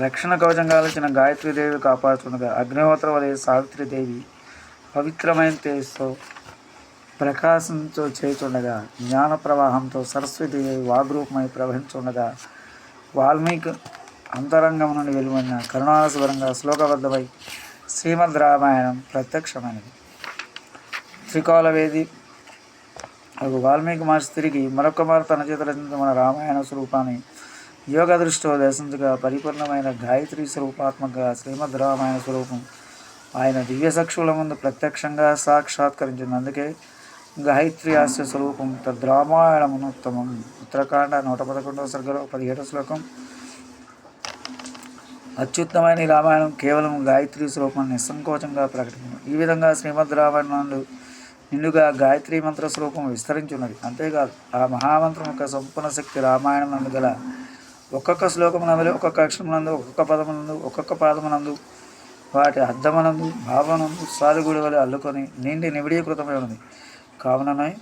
రక్షణ కవచం కాల్చిన గాయత్రీదేవి కాపాడుతుండగా అగ్నిహోత్ర వలె సావిత్రిదేవి పవిత్రమైన తేజస్తో ప్రకాశంతో చేస్తుండగా జ్ఞాన ప్రవాహంతో సరస్వతిదేవి వాగ్రూపమై ప్రవహించుండగా వాల్మీకి అంతరంగం నుండి వెలువడిన కరుణాసువరంగా శ్లోకబద్ధమై శ్రీమద్ రామాయణం ప్రత్యక్షమైనది. త్రికాలవేది అగు వాల్మీకి మహర్షి తిరిగి మరొక మారు తన చేత రచించిన మన రామాయణ స్వరూపాన్ని యోగ దృష్టిలో దర్శించగా పరిపూర్ణమైన గాయత్రి స్వరూపాత్మక శ్రీమద్ రామాయణ స్వరూపం. ఆయన దివ్య సక్షుల ముందు ప్రత్యక్షంగా సాక్షాత్కరించింది. అందుకే గాయత్రి హాస్య స్వరూపం తద్రామాయణమునోత్తమం ఉత్తరాఖండ నూట పదకొండవ సర్గలో పదిహేడవ శ్లోకం. అత్యుత్తమైన ఈ రామాయణం కేవలం గాయత్రి స్వరూపాన్ని నిస్సంకోచంగా ప్రకటించింది. ఈ విధంగా శ్రీమద్ రామాయణంలో నిండుగా గాయత్రి మంత్ర స్వరూపం విస్తరించున్నది. అంతేకాదు ఆ మహామంత్రం యొక్క సంపూర్ణ శక్తి రామాయణం నందు గల ఒక్కొక్క శ్లోకమునందు ఒక్కొక్క అక్షరమునందు ఒక్కొక్క పదమునందు ఒక్కొక్క పాదమునందు వాటి అర్థమనందు భావనందు సాధుగుడి వలె అల్లుకొని నిండి నివిడీకృతమై ఉంది కావుననై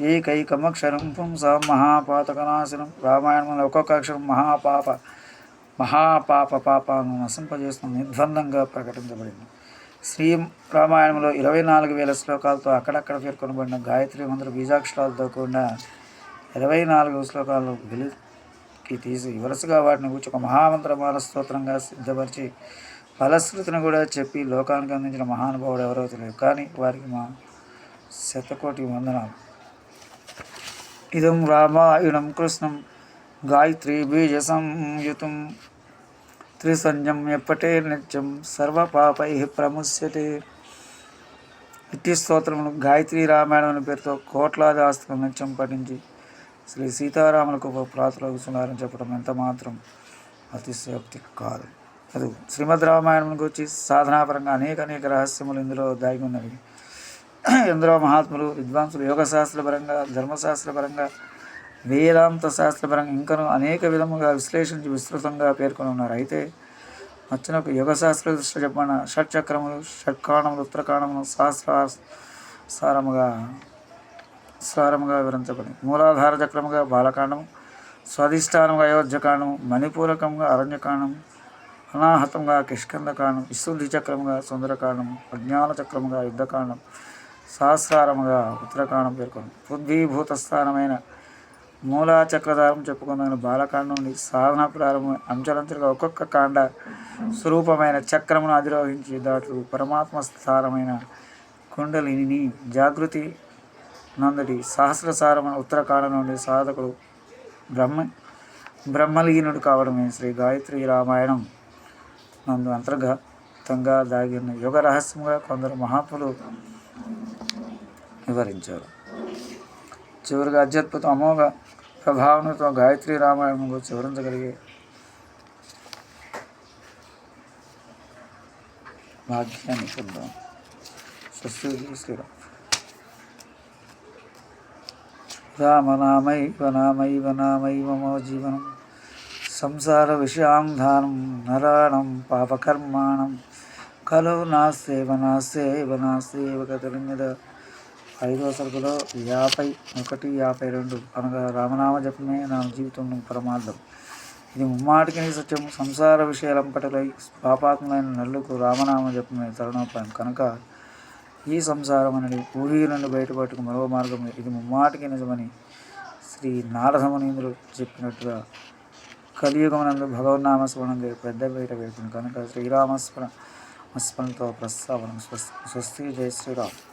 ఏకైకమక్షరం పుంస మహాపాతకనాశనం. రామాయణంలో ఒక్కొక్క అక్షరం మహాపాప మహాపాప పాపాలను నశింపజేస్తున్న నిర్బంధంగా ప్రకటించబడింది. శ్రీ రామాయణంలో ఇరవై నాలుగు వేల శ్లోకాలతో అక్కడక్కడ పేర్కొనబడిన గాయత్రి మంత్ర బీజాక్షరాలతో కూడిన ఇరవై నాలుగు శ్లోకాలను వెలికి తీసి వరుసగా వాటిని కూర్చి ఒక మహామంత్రమాల స్తోత్రంగా సిద్ధపరిచి ఫలశ్రుతిని కూడా చెప్పి లోకానికి అందించిన మహానుభావుడు ఎవరో తెలియదు. కానీ వారికి మా శతకోటి వందనాలు. ఇదం రామాయణం కృష్ణం గాయత్రి బీజ సంయుతం త్రిసంజం ఎప్పటే నిత్యం సర్వపాపై ప్రముస్యతే ఇట్టి స్తోత్రమును గాయత్రి రామాయణం అనే పేరుతో కోట్లాది ఆస్తులు నిత్యం పఠించి శ్రీ సీతారాములకు ప్రాతులవుతున్నారని చెప్పడం ఎంత మాత్రం అతిశయోక్తి కాదు. అది శ్రీమద్ రామాయణం గురించి సాధనాపరంగా అనేక అనేక రహస్యములు ఇందులో దాగి ఉన్నవి. ఎందరో మహాత్ములు విద్వాంసులు యోగ శాస్త్రపరంగా ధర్మశాస్త్రపరంగా వేదాంత శాస్త్రపరంగా ఇంకనూ అనేక విధముగా విశ్లేషించి విస్తృతంగా పేర్కొని ఉన్నారు. అయితే వచ్చిన యోగ శాస్త్ర దృష్టి చెప్పిన షట్చక్రములు షట్కాణములు ఉత్తరకాణములు సహస్ర సారముగా సారముగా వివరించబడింది. మూలాధార చక్రముగా బాలకాండము స్వాధిష్టానంగా అయోధ్యకాండము మణిపూరకంగా అరణ్యకాండము అనాహతంగా కిష్కందకాండం విశుద్ధి చక్రముగా సుందరకాండం అజ్ఞాన చక్రముగా యుద్ధకాండం సహస్రారముగా ఉత్తరకాండం పేర్కొంది. పృథ్వీభూత స్థానమైన మూలా చక్రధారం చెప్పుకుందని బాలకాండం నుండి సాధన ప్రారంభం అంచలంచలుగా ఒక్కొక్క కాండ స్వరూపమైన చక్రమును అధిరోహించి దాటు పరమాత్మ స్థానమైన కుండలిని జాగృతి నందటి సహస్రసారమైన ఉత్తరకాండ నుండి సాధకుడు బ్రహ్మ బ్రహ్మలీనుడు కావడమే శ్రీ గాయత్రి రామాయణం. నందు అంతర్గతంగా దాగిన యుగ రహస్యంగా కొందరు మహాత్ములు వివరించారు. చివరిగా అత్యద్భుత అమోఘ ప్రభావంతో గాయత్రి రామాయణం చివరించగలిగే భాగ్యాన్ని పొందాం. స్వస్తి శ్రీరామ్. రామనామైవ నామైవ నామైవ మమ జీవనం సంసార విషయాంధానం నరాణం పాపకర్మాణం కలో నాస్తేవ నాస్తేవ నాస్తేవ మీద ఐదో సరుకులో యాభై ఒకటి యాభై రెండు। అనగా రామనామ జపమే నా జీవితం పరమార్థం। ఇది ముమ్మాటికి సత్యం సంసార విషయాలంపటిలై పాపాత్మైన నల్లుకు రామనామ జపమే తరుణోపాయం. కనుక ఈ సంసారం అనేది ఊహి నుండి బయటపడుకు మరో మార్గం ఇది ముమ్మాటికి నిజమని శ్రీ నారదమునీంద్రుడు చెప్పినట్టుగా కలియుగమనందు భగవన్నామ స్మరణంగా పెద్ద బయట వేస్తుంది కనుక శ్రీరామస్మరణ స్మరణతో ప్రస్తావన స్వస్తి స్వస్తి. జయ శ్రీరామ్.